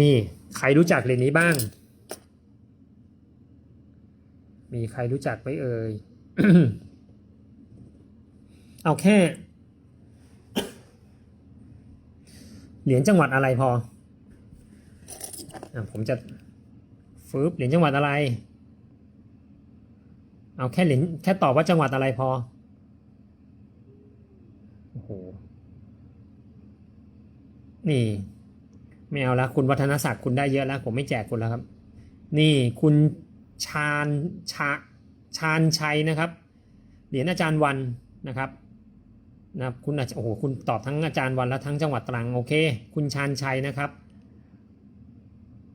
นี่ใครรู้จักเหรียญนี้บ้าง มีใครรู้จักไหมเอ่ย เอาแค่ เหรียญจังหวัดอะไรพออผมจะฟืบเหรียญจังหวัดอะไร เอาแค่เหรียญแค่ตอบว่าจังหวัดอะไรพอ โอ้โห นี่ ไม่เอาละคุณวัฒนศักดิ์คุณได้เยอะแล้ว ผมไม่แจกคุณแล้วครับ นี่คุณชาญชาชาญชัยนะครับ เหรียญอาจารย์วันนะครับนะครับคุณอาจโอ้โหคุณตอบทั้งอาจารย์วันและทั้งจังหวัดตรังโอเค คุณชาญชัยนะครับ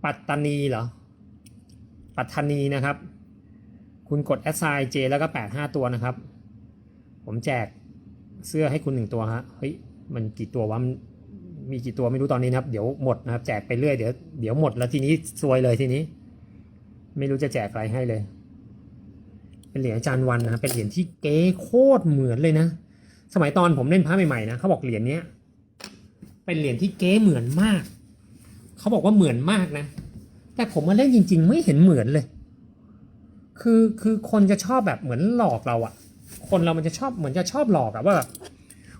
ปัตตานีเหรอปัตตานีนะครับ คุณกด s i j แล้วก็แปดห้าตัวนะครับ ผมแจกเสื้อให้คุณหนึ่งตัวฮะเฮ้ยมันกี่ตัววะ มีกี่ตัวไม่รู้ตอนนี้นะครับเดี๋ยวหมดนะครับแจกไปเรื่อยเดี๋ยวเดี๋ยวหมดแล้วทีนี้ซวยเลยทีนี้ ไม่รู้จะแจกอะไรให้เลย เป็นเหรียญอาจารย์วันนะครับเป็นเหรียญที่เก๋โคตรเหมือนเลยนะ สมัยตอนผมเล่นพระใหม่ๆนะเขาบอกเหรียญเนี้ยเป็นเหรียญที่เก๋เหมือนมากเขาบอกว่าเหมือนมากนะ แต่ผมมาเล่นจริง ๆ ไม่เห็นเหมือนเลย คือคือคนจะชอบแบบเหมือนหลอกเราอะคนเรามันจะชอบเหมือนจะชอบหลอกอะว่า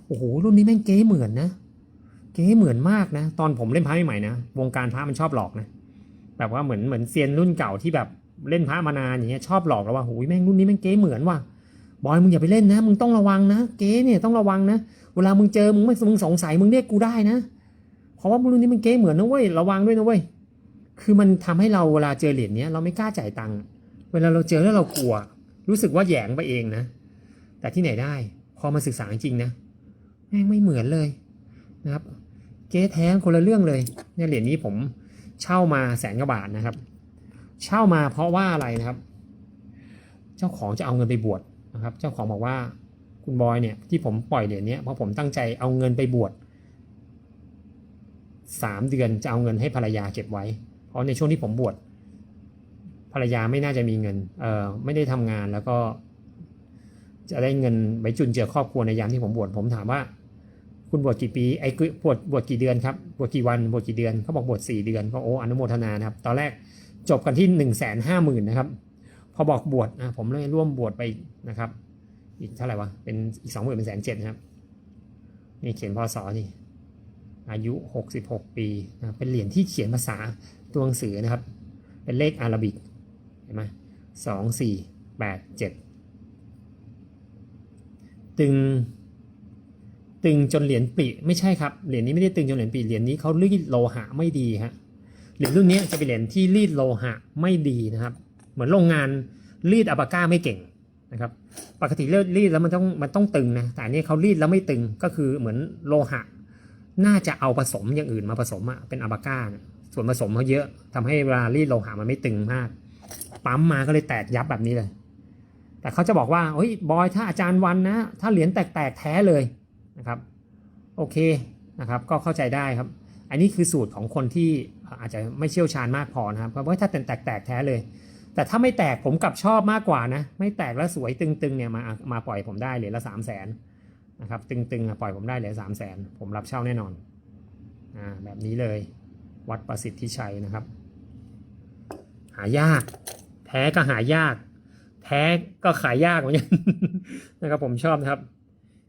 โอ้โหรุ่นนี้แม่งเก๋เหมือนนะ เก๋เหมือนมากนะ ตอนผมเล่นพระใหม่ๆนะวงการพระมันชอบหลอกนะแบบว่าเหมือนเหมือนเซียนรุ่นเก่าที่แบบเล่นพระมานานอย่างเงี้ยชอบหลอกเราว่าโอ้ยแม่งรุ่นนี้แม่งเก๋เหมือนว่ะบอยมึงอย่าไปเล่นนะ มึงต้องระวังนะเก๋เนี่ยต้องระวังนะ เวลามึงเจอมึงไม่มึงสงสัยมึงเรียกกูได้นะเพราะว่ารุ่นนี้มันเก๋เหมือนนะเว้ยระวังด้วยนะเว้ยคือมันทำให้เราเวลาเจอเหรียญเนี้ยเราไม่กล้าจ่ายตังค์เวลาเราเจอแล้วเรากลัว รู้สึกว่าแยงไปเองนะ แต่ที่ไหนได้ พอมาศึกษาจริงนะแม่งไม่เหมือนเลยนะครับ เก๊แท้คนละเรื่องเลยเนี่ยเหรียญนี้ผมเช่ามาแสนกว่าบาทนะครับ เช่ามาเพราะว่าอะไรนะครับ เจ้าของจะเอาเงินไปบวชนะครับ เจ้าของบอกว่าคุณบอยเนี่ยที่ผมปล่อยเหรียญนี้เพราะผมตั้งใจเอาเงินไปบวชสามเดือนจะเอาเงินให้ภรรยาเก็บไว้ เพราะในช่วงที่ผมบวชภรรยาไม่น่าจะมีเงินเอ่อไม่ได้ทำงานแล้วก็ จะได้เงินไว้จุนเจือครอบครัวในยามที่ผมบวชผมถามว่า คุณบวชกี่ปีไอ้บวชบวชกี่เดือนครับบวชกี่วันบวชกี่เดือนเขาบอกบวชสี่เดือนก็โอ้อนุโมทนานะครับ ตอนแรกจบกันที่หนึ่งแสนห้าหมื่นนะครับ พอบอกบวชนะผมเลยร่วมบวชไปนะครับ อีกเท่าไหร่วะเป็นอีกสองหมื่นเป็นแสนเจ็ดนะครับนี่เขียนพศนี่อายุหกสิบหกปีนะเป็นเหรียญที่เขียนภาษาตัวหนังสือนะครับ เป็นเลขอารบิกเห็นไหมสองสี่แปดเจ็ดตึง ตึงจนเหรียญปริไม่ใช่ครับเหรียญนี้ไม่ได้ตึงจนเหรียญปริเหรียญนี้เขารีดโลหะไม่ดีฮะเหรียญรุ่นนี้จะเป็นเหรียญที่รีดโลหะไม่ดีนะครับ เหมือนโรงงานรีดอัปาก้าไม่เก่งนะครับ ปกติเลือรีดแล้วมันต้องมันต้องตึงนะแต่อันนี้เขารีดแล้วไม่ตึงก็คือเหมือนโลหะ น่าจะเอาผสมอย่างอื่นมาผสมอะเป็นอัปาก้าส่วนผสมเขาเยอะทำให้เวลารีดโลหะมันไม่ตึงมากปั๊มมาก็เลยแตกยับแบบนี้เลย แต่เขาจะบอกว่าเฮ้ยบอยถ้าอาจารย์วันนะ ถ้าเหรียญแตกๆแท้เลย นะครับโอเคนะครับก็เข้าใจได้ครับ อันนี้คือสูตรของคนที่อาจจะไม่เชี่ยวชาญมากพอนะครับเพราะว่าถ้าแตกแตกแท้เลย แต่ถ้าไม่แตกผมกลับชอบมากกว่านะ ไม่แตกแล้วสวยตึงๆเนี่ยมามาปล่อยผมได้เหรียญละสามแสนนะครับตึงๆปล่อยผมได้เหรียญสามแสนผมรับเช่าแน่นอนอ่าแบบนี้เลยวัดประสิทธิชัยนะครับ หายาก แท้ก็หายาก แท้ก็ขายยากเหมือนกันนะครับผมชอบนะครับ